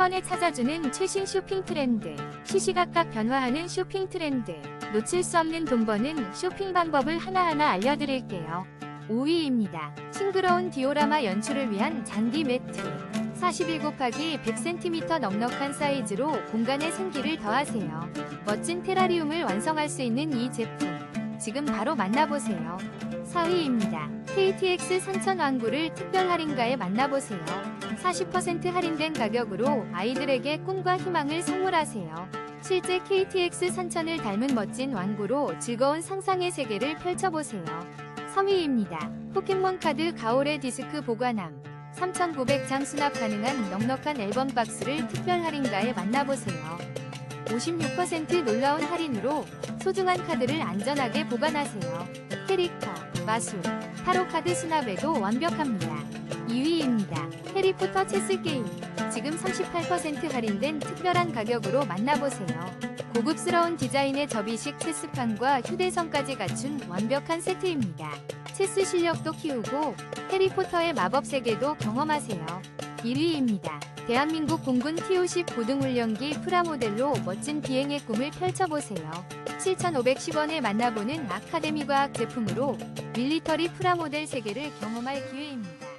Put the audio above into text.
번에 찾아주는 최신 쇼핑 트렌드, 시시각각 변화하는 쇼핑 트렌드, 놓칠 수 없는 돈 버는 쇼핑 방법을 하나하나 알려드릴게요. 5위입니다. 싱그러운 디오라마 연출을 위한 잔디 매트. 41 곱하기 100cm 넉넉한 사이즈로 공간에 생기를 더하세요. 멋진 테라리움을 완성할 수 있는 이 제품. 지금 바로 만나보세요. 4위입니다. KTX 선천 왕구를 특별 할인가에 만나보세요. 40% 할인된 가격으로 아이들에게 꿈과 희망을 선물하세요. 실제 KTX 선천을 닮은 멋진 왕구로 즐거운 상상의 세계를 펼쳐보세요. 3위입니다. 포켓몬 카드 가오레 디스크 보관함. 3,900장 수납 가능한 넉넉한 앨범 박스를 특별 할인가에 만나보세요. 56% 놀라운 할인으로 소중한 카드를 안전하게 보관하세요. 캐릭터, 마술, 타로 카드 수납에도 완벽합니다. 2위입니다. 해리포터 체스 게임. 지금 38% 할인된 특별한 가격으로 만나보세요. 고급스러운 디자인의 접이식 체스판과 휴대성까지 갖춘 완벽한 세트입니다. 체스 실력도 키우고 해리포터의 마법 세계도 경험하세요. 1위입니다. 대한민국 공군 T-50 고등훈련기 프라모델로 멋진 비행의 꿈을 펼쳐보세요. 7,510원에 만나보는 아카데미 과학 제품으로 밀리터리 프라모델 세계를 경험할 기회입니다.